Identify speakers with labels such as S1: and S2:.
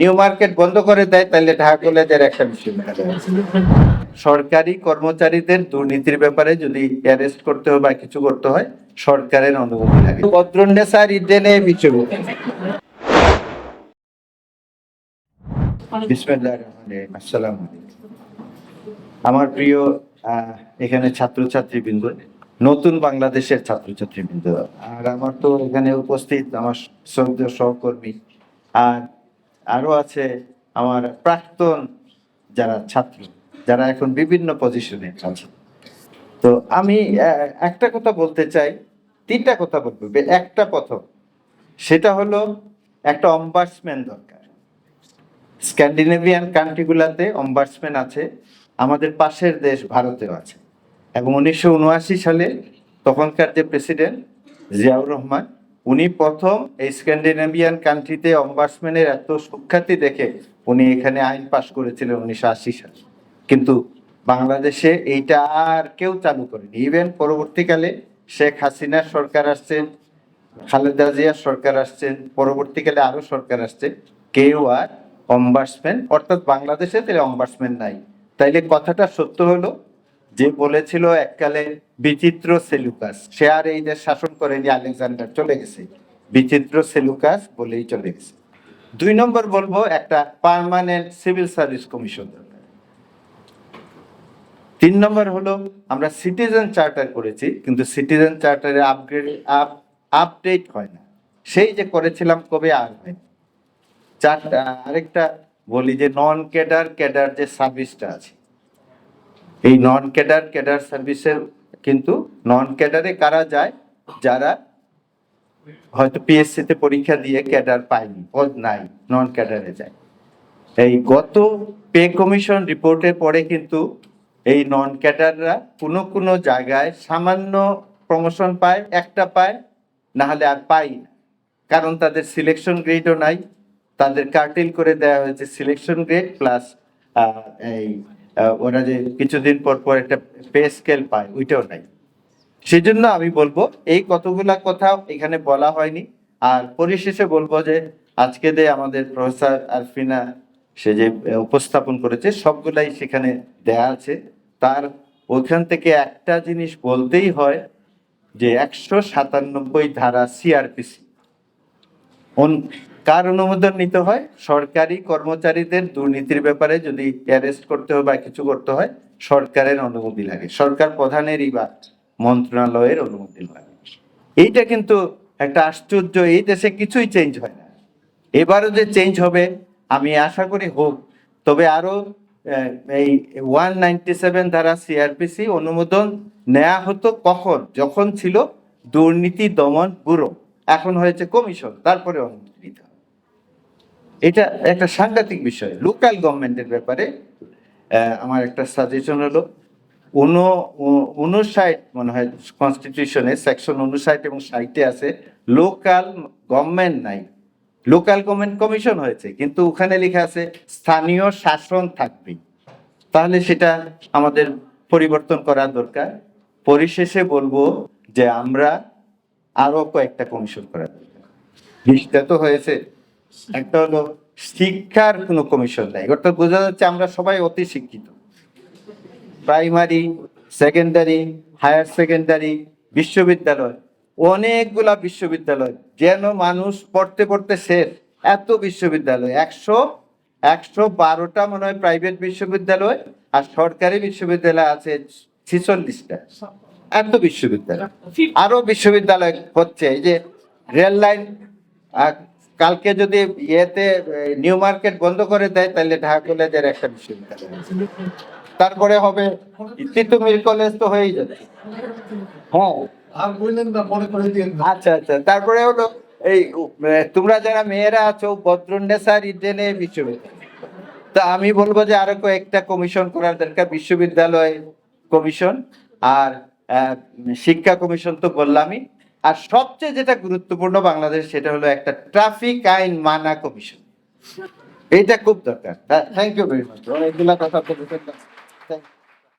S1: New market বন্ধ করে দেয় তাহলে ঢাকা কলেজের একটা বিশ্ববিদ্যালয় সরকারি কর্মচারীদের দুর্নীতির ব্যাপারে যদি অ্যারেস্ট করতে হয় বা কিছু করতে হয়, সরকারের অনুমতি লাগে। বদ্রন্ডেসার ইডেনে বিশ্ববিদ্যালয়। আমার প্রিয় এখানে ছাত্রছাত্রীবৃন্দ, নতুন বাংলাদেশের ছাত্রছাত্রীবৃন্দ। আর আমার তো এখানে উপস্থিত আমার সহকর্মী, আর আরও আছে আমার প্রাক্তন যারা ছাত্র, যারা এখন বিভিন্ন পজিশনে আছে তো আমি একটা কথা বলতে চাই, তিনটা কথা বলব একটা প্রথম। সেটা হলো একটা অম্বাসম্যান দরকার। স্ক্যান্ডিনেভিয়ান কান্ট্রিগুলোতে অম্বাসম্যান আছে, আমাদের পাশের দেশ ভারতেও আছে। এবং উনিশশো উনআশি সালে তখনকার যে প্রেসিডেন্ট জিয়াউর রহমান উনি প্রথম এই স্ক্যান্ডিনেভিয়ান কান্ট্রিতে অম্বাসম্যানের এত সুখ্যাতি দেখে উনি এখানে আইন পাশ করেছিলেন উনিশশো আশি সালে। কিন্তু বাংলাদেশে এইটা আর কেউ চালু করেনি। ইভেন পরবর্তীকালে শেখ হাসিনার সরকার আসছেন খালেদা জিয়ার সরকার আসছেন পরবর্তীকালে আরও সরকার আসছে, কেউ আর অম্বাসম্যান অর্থাৎ বাংলাদেশে তাহলে অম্বাসম্যান নাই। তাইলে কথাটা সত্য হলো যে বলেছিল এককালে বিচিত্র সেলুকাস, সে আর এই দেশ শাসন করেনি আলেকজান্ডার, চলে গেছে। বিচিত্র সেলুকাস বলেই চলে গেছে। দুই নম্বর বলব, একটা পার্মানেন্ট সিভিল সার্ভিস কমিশন তিন নম্বর হলো, আমরা সিটিজেন চার্টার করেছি, কিন্তু সিটিজেন চার্টারে আপগ্রেড আপ আপডেট হয় না। সেই যে করেছিলাম, কবে আর হয়? চারটা, আরেকটা বলি যে নন ক্যাডার ক্যাডার যে সার্ভিসটা আছে এই নন ক্যাডার ক্যাডার সার্ভিসের কিন্তু নন ক্যাডারে কারা যায়? যারা হয়তো পিএসসি তে পরীক্ষা দিয়ে ক্যাডার পায়নি পদ নাই নন ক্যাডারে যায়। এই গত পে কমিশন রিপোর্টের পরে কিন্তু এই নন ক্যাডাররা কোনো কোনো জায়গায় সামান্য প্রমোশন পায়, একটা পায় না হলে আর পাই কারণ তাদের সিলেকশন গ্রেডও নাই, তাদের কার্টেল করে দেওয়া হয়েছে সিলেকশন গ্রেড প্লাস এই ওরা যে কিছুদিন পর পর একটা পে স্কেল পায়, ওইটাও নাই। সেজন্য আমি বলব, এই কতগুলা কথা এখানে বলা হয়নি। আর পরিশেষে বলব যে, আজকে যে আমাদের প্রফেসর আরফিনা, সে যে উপস্থাপন করেছে, সবগুলাই সেখানে দেয়া আছে। তার ওখান থেকে একটা জিনিস বলতেই হয় যে, একশো সাতানব্বই ধারা সিআরপিসি কার অনুমোদন নিতে হয়? সরকারি কর্মচারীদের দুর্নীতির ব্যাপারে যদি অ্যারেস্ট করতে হয় বা কিছু করতে হয় সরকারের অনুমতি লাগে। সরকার প্রধানেরই বা মন্ত্রণালয়ের অনুমতি লাগে। এইটা কিন্তু একটা আশ্চর্য এই দেশে কিছুই চেঞ্জ হয় না। এবারও যে চেঞ্জ হবে আমি আশা করি হোক। তবে আরও আহ, এই ওয়ান নাইনটি সেভেন ধারা সিআরপিসি অনুমোদন নেওয়া হতো কখন? যখন ছিল দুর্নীতি দমন ব্যুরো। এখন হয়েছে কমিশন তারপরে অনুমতি নিতে হবে। এটা একটা সাংঘাতিক বিষয়। লোকাল গভর্নমেন্টের ব্যাপারে আমার একটা সাজেশন হলো, উন উনষাট, মনে হয় কনস্টিটিউশনে সেকশন উনষাট এবং ষাটে আছে লোকাল গভর্নমেন্ট নাই। লোকাল গভর্নমেন্ট কমিশন হয়েছে, কিন্তু ওখানে লেখা আছে, স্থানীয় শাসন থাকবে। তাহলে সেটা আমাদের পরিবর্তন করা দরকার। পরিশেষে বলব যে আমরা আরও কয়েকটা কমিশন করা দরকার। বিশটা তো হয়েছে। একটা হলো শিক্ষার কোনো কমিশন নাই। অর্থাৎ বোঝা যাচ্ছে আমরা সবাই অতি শিক্ষিত। প্রাইমারি সেকেন্ডারি হায়ার সেকেন্ডারি বিশ্ববিদ্যালয়, অনেকগুলা বিশ্ববিদ্যালয়। যেন মানুষ পড়তে পড়তে শেষ। এত বিশ্ববিদ্যালয়। একশো একশো বারোটা মনে হয় প্রাইভেট বিশ্ববিদ্যালয় আর সরকারি বিশ্ববিদ্যালয় আছে ছিচল্লিশটা। এত বিশ্ববিদ্যালয়। আরও বিশ্ববিদ্যালয় হচ্ছে। এই যে রেল লাইন কালকে যদি ইয়েতে নিউ মার্কেট বন্ধ করে দেয় তাহলে ঢাকা কলেজের একটা বিশ্ববিদ্যালয় তারপরে হবে তিতুমির কলেজ তো হয়েই যাচ্ছে হ্যাঁ। আচ্ছা আচ্ছা। তারপরে হলো এই তোমরা যারা মেয়েরা আছো বদ্রন্ডেসার ইডেনে বিশ্ববিদ্যালয়। তা আমি বলব যে আরও কয়েকটা কমিশন করার দরকার বিশ্ববিদ্যালয় কমিশন আর শিক্ষা কমিশন তো বললামই। আর সবচেয়ে যেটা গুরুত্বপূর্ণ বাংলাদেশ, সেটা হলো একটা ট্রাফিক আইন মানা কমিশন। এটা খুব দরকার। থ্যাংক ইউ ভেরি মাচ এগুলা কথা বলতে